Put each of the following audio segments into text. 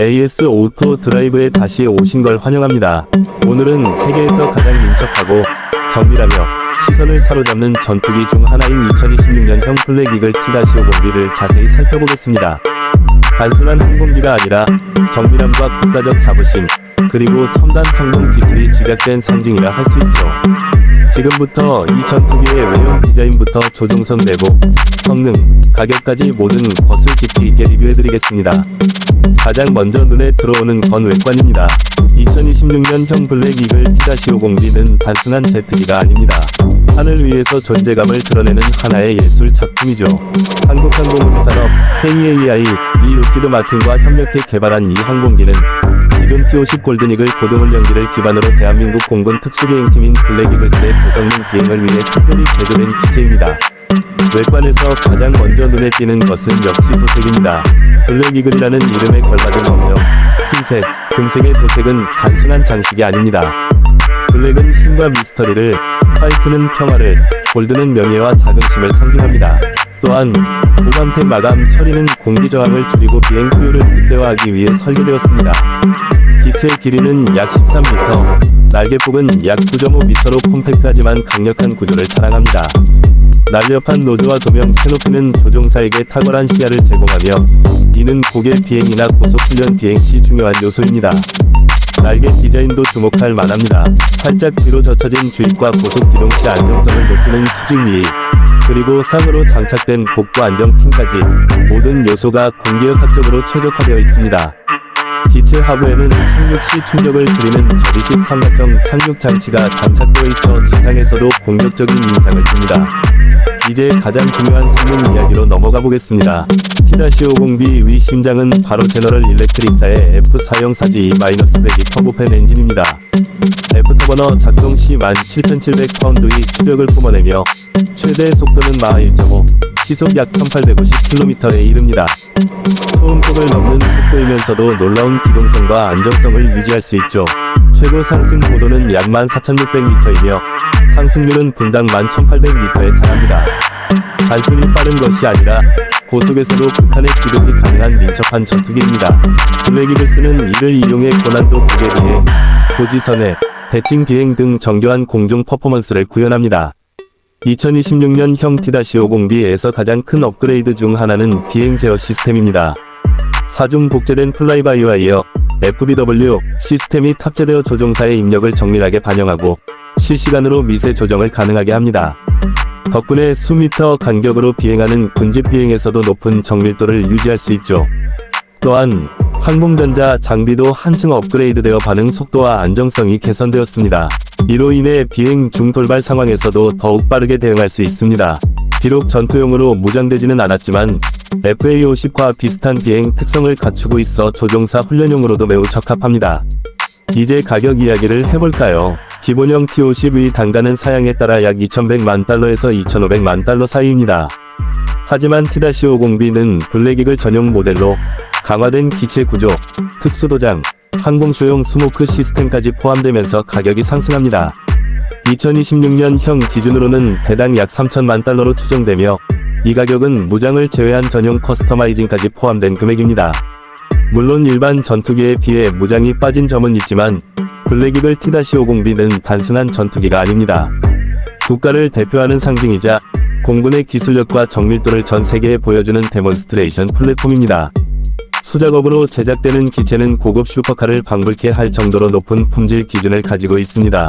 AS 오토 드라이브에 다시 오신 걸 환영합니다. 오늘은 세계에서 가장 민첩하고 정밀하며 시선을 사로잡는 전투기 중 하나인 2026년형 블랙 이글 T-5 공비를 자세히 살펴보겠습니다. 단순한 항공기가 아니라 정밀함과 국가적 자부심, 그리고 첨단 항공 기술이 집약된 상징이라 할 수 있죠. 지금부터 이 전투기의 외형 디자인부터 조종석 내부, 성능, 가격까지 모든 것을 깊이 있게 리뷰해드리겠습니다. 가장 먼저 눈에 들어오는 건 외관입니다. 2026년형 블랙 이글 T-50B는 단순한 제트기가 아닙니다. 하늘 위에서 존재감을 드러내는 하나의 예술 작품이죠. 한국항공우주산업 KAI 이 로키드 마틴과 협력해 개발한 이 항공기는 기존 T-50 골든이글 고동훈련기를 기반으로 대한민국 공군 특수비행팀인 블랙 이글스의 고성능 비행을 위해 특별히 제조된 기체입니다. 외관에서 가장 먼저 눈에 띄는 것은 역시 도색입니다. 블랙 이글이라는 이름에 걸맞은 검정, 흰색, 금색의 도색은 단순한 장식이 아닙니다. 블랙은 힘과 미스터리를, 화이트는 평화를, 골드는 명예와 자긍심을 상징합니다. 또한 보감택 마감 처리는 공기 저항을 줄이고 비행 효율을 극대화하기 위해 설계되었습니다. 기체 길이는 약 13m, 날개폭은 약 9.5m로 콤팩트하지만 강력한 구조를 자랑합니다. 날렵한 노즈와 도명 캐노피는 조종사에게 탁월한 시야를 제공하며 이는 고개 비행이나 고속훈련 비행 시 중요한 요소입니다. 날개 디자인도 주목할 만합니다. 살짝 뒤로 젖혀진 주입과 고속 기동 시 안정성을 높이는 수직 위 그리고 상으로 장착된 복부 안정 핀까지 모든 요소가 공기역학적으로 최적화되어 있습니다. 기체 하부에는 착륙 시 충격을 줄이는 접이식 삼각형 착륙 장치가 장착되어 있어 지상에서도 공격적인 인상을 줍니다. 이제 가장 중요한 성능 이야기로 넘어가 보겠습니다. T-50B 위 심장은 바로 제너럴 일렉트릭사의 F404G-100 터보팬 엔진입니다. F터버너 작동 시 17,700파운드의 추력을 뿜어내며 최대 속도는 마하 1.5, 시속 약 1850km에 이릅니다. 소음속을 넘는 속도이면서도 놀라운 기동성과 안정성을 유지할 수 있죠. 최고 상승 고도는 약 14,600m이며 상승률은 분당 11,800m에 달합니다. 단순히 빠른 것이 아니라 고속에서도 극한의 기동이 가능한 민첩한 전투기입니다. 블랙이글스는 이를 이용해 고난도 고개 비행, 고지선회, 대칭 비행 등 정교한 공중 퍼포먼스를 구현합니다. 2026년형 T-50B에서 가장 큰 업그레이드 중 하나는 비행 제어 시스템입니다. 사중 복제된 플라이바이와 이어 FBW 시스템이 탑재되어 조종사의 입력을 정밀하게 반영하고 실시간으로 미세 조정을 가능하게 합니다. 덕분에 수미터 간격으로 비행하는 군집 비행에서도 높은 정밀도를 유지할 수 있죠. 또한 항공전자 장비도 한층 업그레이드되어 반응 속도와 안정성이 개선되었습니다. 이로 인해 비행 중 돌발 상황에서도 더욱 빠르게 대응할 수 있습니다. 비록 전투용으로 무장되지는 않았지만 FA-50과 비슷한 비행 특성을 갖추고 있어 조종사 훈련용으로도 매우 적합합니다. 이제 가격 이야기를 해볼까요? 기본형 T-50의 단가는 사양에 따라 약 2,100만 달러에서 2,500만 달러 사이입니다. 하지만 T-50B는 블랙이글 전용 모델로 강화된 기체 구조, 특수 도장, 항공쇼용 스모크 시스템까지 포함되면서 가격이 상승합니다. 2026년형 기준으로는 대당 약 3천만 달러로 추정되며 이 가격은 무장을 제외한 전용 커스터마이징까지 포함된 금액입니다. 물론 일반 전투기에 비해 무장이 빠진 점은 있지만 블랙이글 T-50B는 단순한 전투기가 아닙니다. 국가를 대표하는 상징이자 공군의 기술력과 정밀도를 전 세계에 보여주는 데몬스트레이션 플랫폼입니다. 수작업으로 제작되는 기체는 고급 슈퍼카를 방불케 할 정도로 높은 품질 기준을 가지고 있습니다.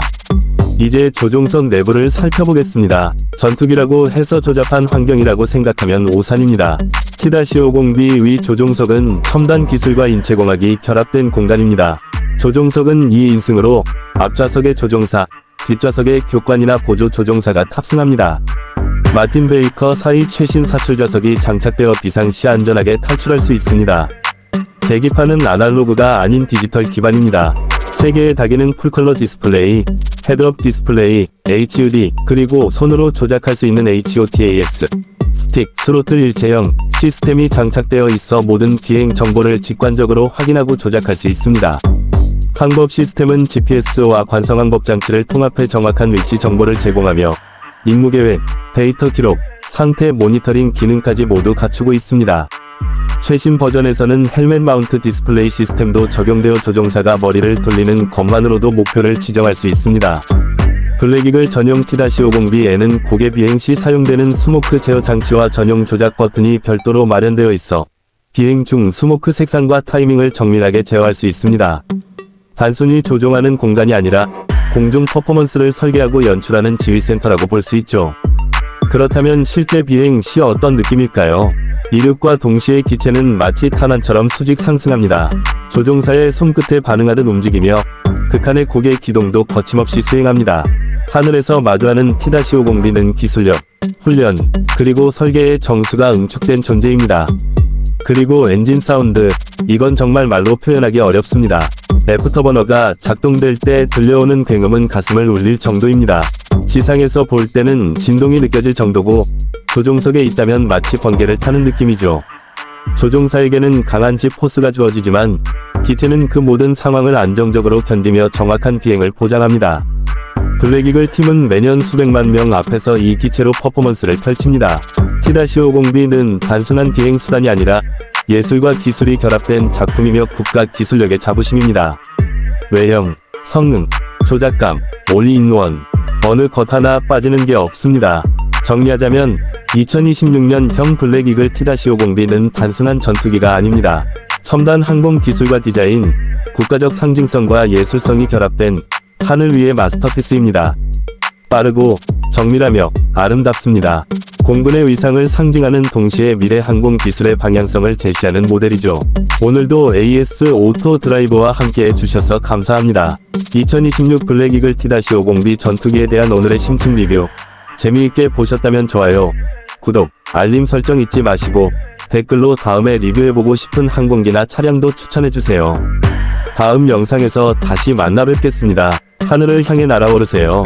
이제 조종석 내부를 살펴보겠습니다. 전투기라고 해서 조잡한 환경이라고 생각하면 오산입니다. T-50B 위 조종석은 첨단 기술과 인체공학이 결합된 공간입니다. 조종석은 2인승으로 앞좌석에 조종사, 뒷좌석에 교관이나 보조 조종사가 탑승합니다. 마틴 베이커 사이 최신 사출 좌석이 장착되어 비상시 안전하게 탈출할 수 있습니다. 계기판은 아날로그가 아닌 디지털 기반입니다. 3개의 다기능 풀컬러 디스플레이, 헤드업 디스플레이, HUD, 그리고 손으로 조작할 수 있는 HOTAS, 스틱, 스로틀 일체형 시스템이 장착되어 있어 모든 비행 정보를 직관적으로 확인하고 조작할 수 있습니다. 항법 시스템은 GPS와 관성항법 장치를 통합해 정확한 위치 정보를 제공하며 임무 계획, 데이터 기록, 상태 모니터링 기능까지 모두 갖추고 있습니다. 최신 버전에서는 헬멧 마운트 디스플레이 시스템도 적용되어 조종사가 머리를 돌리는 것만으로도 목표를 지정할 수 있습니다. 블랙이글 전용 T-50B에는 고개 비행 시 사용되는 스모크 제어 장치와 전용 조작 버튼이 별도로 마련되어 있어 비행 중 스모크 색상과 타이밍을 정밀하게 제어할 수 있습니다. 단순히 조종하는 공간이 아니라 공중 퍼포먼스를 설계하고 연출하는 지휘센터라고 볼 수 있죠. 그렇다면 실제 비행 시 어떤 느낌일까요? 이륙과 동시에 기체는 마치 탄환처럼 수직 상승합니다. 조종사의 손끝에 반응하듯 움직이며 극한의 고개 기동도 거침없이 수행합니다. 하늘에서 마주하는 T-50B는 기술력, 훈련, 그리고 설계의 정수가 응축된 존재입니다. 그리고 엔진 사운드, 이건 정말 말로 표현하기 어렵습니다. 애프터버너가 작동될 때 들려오는 굉음은 가슴을 울릴 정도입니다. 지상에서 볼 때는 진동이 느껴질 정도고 조종석에 있다면 마치 번개를 타는 느낌이죠. 조종사에게는 강한 집 포스가 주어지지만 기체는 그 모든 상황을 안정적으로 견디며 정확한 비행을 보장합니다. 블랙이글 팀은 매년 수백만 명 앞에서 이 기체로 퍼포먼스를 펼칩니다. T-50B는 단순한 비행 수단이 아니라 예술과 기술이 결합된 작품이며 국가 기술력의 자부심입니다. 외형, 성능, 조작감, 올리인원, 어느 것 하나 빠지는 게 없습니다. 정리하자면 2026년형 블랙이글 T-50B는 단순한 전투기가 아닙니다. 첨단 항공 기술과 디자인, 국가적 상징성과 예술성이 결합된 하늘 위의 마스터피스입니다. 빠르고 정밀하며 아름답습니다. 공군의 위상을 상징하는 동시에 미래 항공 기술의 방향성을 제시하는 모델이죠. 오늘도 AS 오토 드라이버와 함께 해주셔서 감사합니다. 2026 블랙이글 T-50B 전투기에 대한 오늘의 심층 리뷰. 재미있게 보셨다면 좋아요, 구독, 알림 설정 잊지 마시고 댓글로 다음에 리뷰해보고 싶은 항공기나 차량도 추천해주세요. 다음 영상에서 다시 만나 뵙겠습니다. 하늘을 향해 날아오르세요.